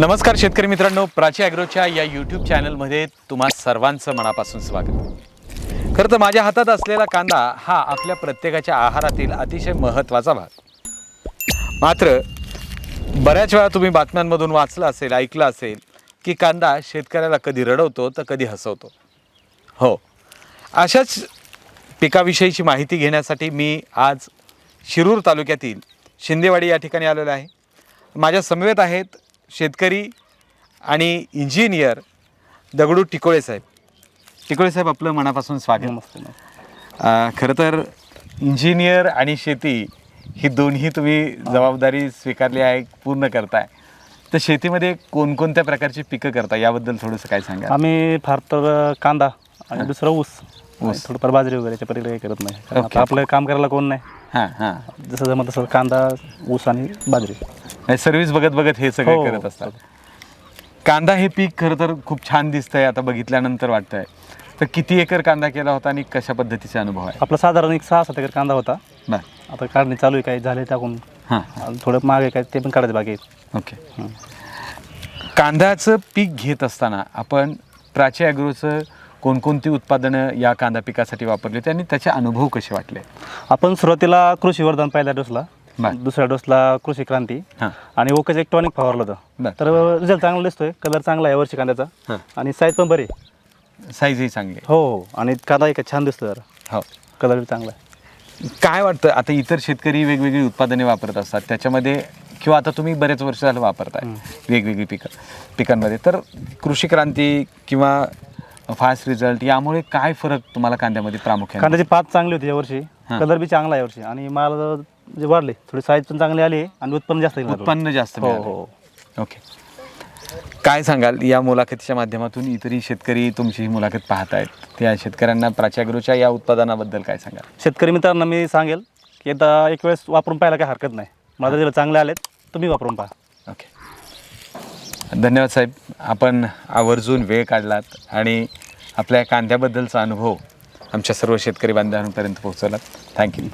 नमस्कार शेतकरी मित्रांनो प्राची ॲग्रोच्या या यूट्यूब चॅनलमध्ये तुम्हा सर्वांचं मनापासून स्वागत. खरं तर माझ्या हातात असलेला कांदा हा आपल्या प्रत्येकाच्या आहारातील अतिशय महत्त्वाचा भाग. मात्र बऱ्याच वेळा तुम्ही बातम्यांमधून वाचलं असेल ऐकलं असेल की कांदा शेतकऱ्याला कधी रडवतो तर कधी हसवतो. हो. अशाच पिकाविषयीची माहिती घेण्यासाठी मी आज शिरूर तालुक्यातील शिंदेवाडी या ठिकाणी आलेलो आहे. माझ्या समवेत आहेत शेतकरी आणि इंजिनियर दगडू टिकोळे साहेब. टिकोळे साहेब आपलं मनापासून स्वागत. खरं तर इंजिनियर आणि शेती ही दोन्ही तुम्ही जबाबदारी स्वीकारली आहे पूर्ण करताय. तर शेतीमध्ये कोणकोणत्या प्रकारची पिकं करता याबद्दल थोडंसं काय सांगा? आम्ही फार तर कांदा आणि दुसरा ऊस. ऊस. थोडंफार बाजरी वगैरे याच्या पलीकडे काही करत नाही. आपलं काम करायला कोण नाही. हां हां. जसं जमत तसं कांदा ऊस आणि बाजरी. सर्व्हिस बघत बघत हे सगळे हो. करत असतात. कांदा हे पीक खरं तर खूप छान दिसतंय आता बघितल्यानंतर वाटतंय. तर किती एकर कांदा केला होता आणि कशा पद्धतीचा अनुभव आहे आपला साधारण एक सहा सात एकर कांदा होता. बरं. आता काढणी चालू आहे काही झाले टाकून. हां थोडं मागे काय ते पण काढायचं बाकी. ओके. हं. कांद्याचं पीक घेत असताना आपण प्राची ॲग्रोचं कोणकोणती उत्पादनं या कांदा पिकासाठी वापरली होती आणि त्याचे अनुभव कसे वाटले? आपण सुरुवातीला कृषी वर्धन पहिल्या डोसला बरं. दुसऱ्या डोसला कृषी क्रांती. हां. आणि ओकेच एक टॉनिक फवारलं होतं. तर रिझल्ट चांगला दिसतोय. कलर चांगला आहे वर्षी कांद्याचा. आणि साईज पण बरी आहे. साईजही चांगली आहे. हो हो. आणि कांदा एक छान दिसतो जरा. हो. कलर बी चांगला आहे. काय वाटतं? आता इतर शेतकरी वेगवेगळी उत्पादने वापरत असतात. त्याच्यामध्ये किंवा आता तुम्ही बरेच वर्ष झालं वापरताय वेगवेगळी पिकं पिकांमध्ये. तर कृषी क्रांती किंवा फास्ट रिझल्ट यामुळे काय फरक तुम्हाला कांद्यामध्ये प्रामुख्याने? कांद्याची पात चांगली होती यावर्षी. कलर बी चांगला आहे यावर्षी आणि माल जे वाढले. थोडी साईज पण चांगली आली आणि उत्पन्न जास्त. उत्पन्न जास्त हो मिळालं. हो. ओके काय सांगाल या मुलाखतीच्या माध्यमातून इतरही शेतकरी तुमची ही मुलाखत पाहत आहेत त्या शेतकऱ्यांना प्राच्यागृहच्या या उत्पादनाबद्दल काय सांगाल? शेतकरी मित्रांना मी सांगेल की एकदा एक वेळेस वापरून पाहायला काही हरकत नाही. माझा जर चांगले आलेत तुम्ही वापरून पहा. ओके धन्यवाद साहेब. आपण आवर्जून वेळ काढलात आणि आपल्या कांद्याबद्दलचा अनुभव आमच्या सर्व शेतकरी बांधवांपर्यंत पोहोचवलात. थँक्यू